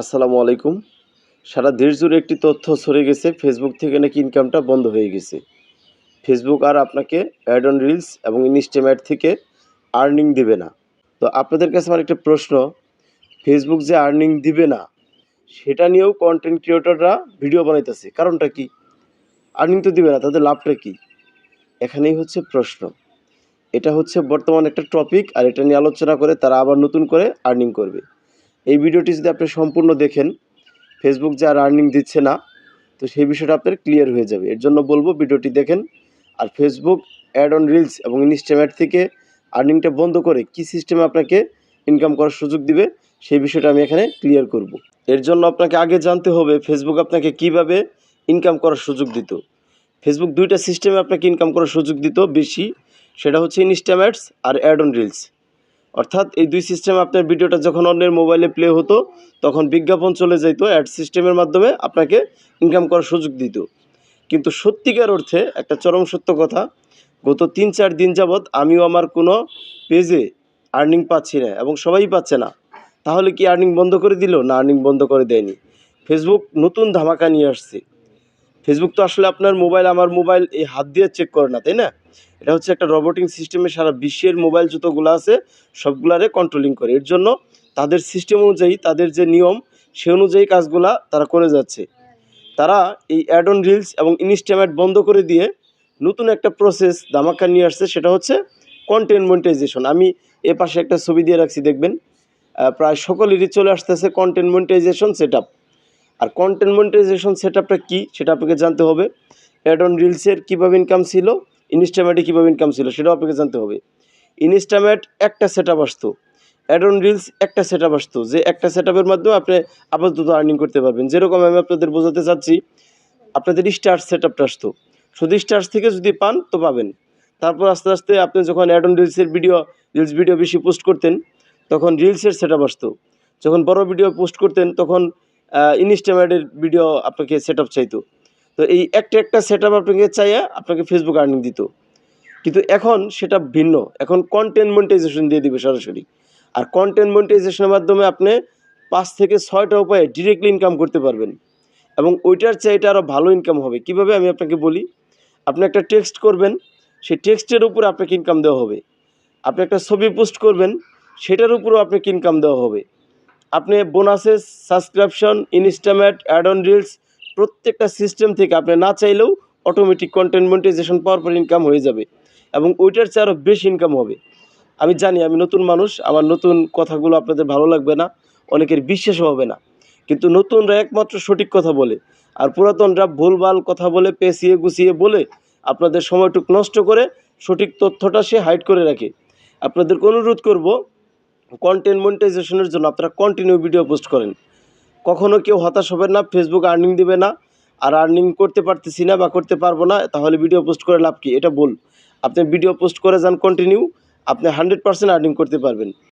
আসসালামু আলাইকুম। সারা দেশ জুড়ে একটি তথ্য সরে গেছে ফেসবুক থেকে নাকি ইনকামটা বন্ধ হয়ে গেছে। ফেসবুক আর আপনাকে অ্যাড অন রিলস এবং ইনস্টাম্যাট থেকে আর্নিং দিবে না। তো আপনাদের কাছে আমার একটা প্রশ্ন ফেসবুক যে আর্নিং দিবে না, সেটা নিয়েও কন্টেন্ট ক্রিয়েটররা ভিডিও বানাইতেছে, কারণটা কি? আর্নিং তো দিবে না, তাদের লাভটা কি? এখানেই হচ্ছে প্রশ্ন। এটা হচ্ছে বর্তমান একটা টপিক আর এটা নিয়ে আলোচনা করে তারা আবার নতুন করে আর্নিং করবে। এই ভিডিওটি যদি আপনি সম্পূর্ণ দেখেন ফেসবুক যে আর আর্নিং দিচ্ছে না, তো সেই বিষয়টা আপনার ক্লিয়ার হয়ে যাবে। এর জন্য বলব, ভিডিওটি দেখেন আর ফেসবুক অ্যাড অন রিলস এবং ইনস্টাম্যাট থেকে আর্নিংটা বন্ধ করে কি সিস্টেমে আপনাকে ইনকাম করার সুযোগ দিবে, সেই বিষয়টা আমি এখানে ক্লিয়ার করব। এর জন্য আপনাকে আগে জানতে হবে ফেসবুক আপনাকে কীভাবে ইনকাম করার সুযোগ দিত। ফেসবুক দুইটা সিস্টেমে আপনাকে ইনকাম করার সুযোগ দিত বেশি, সেটা হচ্ছে ইনস্টাম্যাটস আর অ্যাড অন রিলস অর্থাৎ এই দুই সিস্টেমে আপনার ভিডিওটা যখন অন্যের মোবাইলে প্লে হতো, তখন বিজ্ঞাপন চলে যেত অ্যাড সিস্টেমের মাধ্যমে আপনাকে ইনকাম করার সুযোগ দিত। কিন্তু সত্যিকার অর্থে একটা চরম সত্য কথা, গত তিন চার দিন যাবৎ আমিও আমার কোনো পেজে আর্নিং পাচ্ছি না এবং সবাই পাচ্ছে না। তাহলে কি আর্নিং বন্ধ করে দিল? না আর্নিং বন্ধ করে দেয়নি। ফেসবুক নতুন ধামাকা নিয়ে আসছে। ফেসবুক তো আসলে আপনার মোবাইল আমার মোবাইল এই হাত দিয়ে চেক করে না, তাই না? এটা হচ্ছে একটা রবোটিং সিস্টেমে সারা বিশ্বের মোবাইল জুতোগুলো আছে, সবগুলারে কন্ট্রোলিং করে। এর জন্য তাদের সিস্টেম অনুযায়ী, তাদের যে নিয়ম, সে অনুযায়ী কাজগুলা তারা করে যাচ্ছে। তারা এই অ্যাড অন রিলস এবং ইনস্টামেট বন্ধ করে দিয়ে নতুন একটা প্রসেস ধামাকা নিয়ে আসছে, সেটা হচ্ছে কন্টেন্ট মনিটাইজেশন আমি এ পাশে একটা ছবি দিয়ে রাখছি, দেখবেন। প্রায় সকলেরই চলে আসতেছে কন্টেন্ট মনিটাইজেশন সেট আর কন্টেন্ট মনিটাইজেশন সেট আপটা কী, সেটা আপনাকে জানতে হবে। অ্যাড অন রিলসের কীভাবে ইনকাম ছিল ইনস্টামেটে কীভাবে ইনকাম ছিল সেটাও আপনাকে জানতে হবে। ইনস্টামেট একটা সেট আপ আসতো অ্যাডন রিলস একটা সেট আপ আসতো, যে একটা সেট আপের মাধ্যমে আপনি আপাতত আর্নিং করতে পারবেন। যেরকম আমি আপনাদের বোঝাতে চাচ্ছি, আপনাদের স্টার সেট আপটা আসতো। শুধু স্টার্স থেকে যদি পান, তো পাবেন। তারপর আস্তে আস্তে আপনি যখন অ্যাডন রিলসের ভিডিও রিলস ভিডিও বেশি পোস্ট করতেন, তখন রিলসের সেট আপ আসতো। যখন বড় ভিডিও পোস্ট করতেন, তখন ইনস্টামেটের ভিডিও আপনাকে সেট আপ চাইতো। তো এই একটা একটা সেট আপ আপনাকে চাইয়া আপনাকে ফেসবুক আর্নিং দিত। কিন্তু এখন সেটা ভিন্ন। এখন কন্টেন্ট মনিটাইজেশন দিয়ে দিবে সরাসরি। আর কন্টেন্ট মনিটাইজেশনের মাধ্যমে আপনি পাঁচ থেকে ছয়টা উপায়ে ডিরেক্টলি ইনকাম করতে পারবেন। এবং ওইটার চাইতে আরও ভালো ইনকাম হবে। কীভাবে আমি আপনাকে বলি? আপনি একটা টেক্সট করবেন, সেই টেক্সটের উপর আপনাকে ইনকাম দেওয়া হবে। আপনি একটা ছবি পোস্ট করবেন, সেটার উপরও আপনাকে ইনকাম দেওয়া হবে। আপনি bonuses subscription instream ad on reels প্রত্যেকটা সিস্টেম থেকে আপনি না চাইলেও অটোমেটিক কন্টেন্ট মনিটাইজেশন পাওয়ার পর ইনকাম হয়ে যাবে এবং ওইটার চেয়ে আরও বেশি ইনকাম হবে। আমি জানি আমি নতুন মানুষ, আমার নতুন কথাগুলো আপনাদের ভালো লাগবে না, অনেকের বিশ্বাসও হবে না। কিন্তু নতুনরা একমাত্র সঠিক কথা বলে। আর পুরাতনরা ভুলভাল কথা বলে, পেঁচিয়ে গুছিয়ে বলে আপনাদের সময়টুক নষ্ট করে সঠিক তথ্যটা সে হাইড করে রাখে। আপনাদেরকে অনুরোধ করব কন্টেন্ট মনিটাইজেশনের জন্য আপনারা কন্টিনিউ ভিডিও পোস্ট করেন। কখনো কেউ হতাশ হবেন না ফেসবুক আর্নিং দেবে না, আর আর্নিং করতে পারতেছি না বা করতে পারব না, তাহলে ভিডিও পোস্ট করে লাভ কি? এটা বল। আপনি ভিডিও পোস্ট করে যান কন্টিনিউ আপনি হান্ড্রেড পার্সেন্ট আর্নিং করতে পারবেন।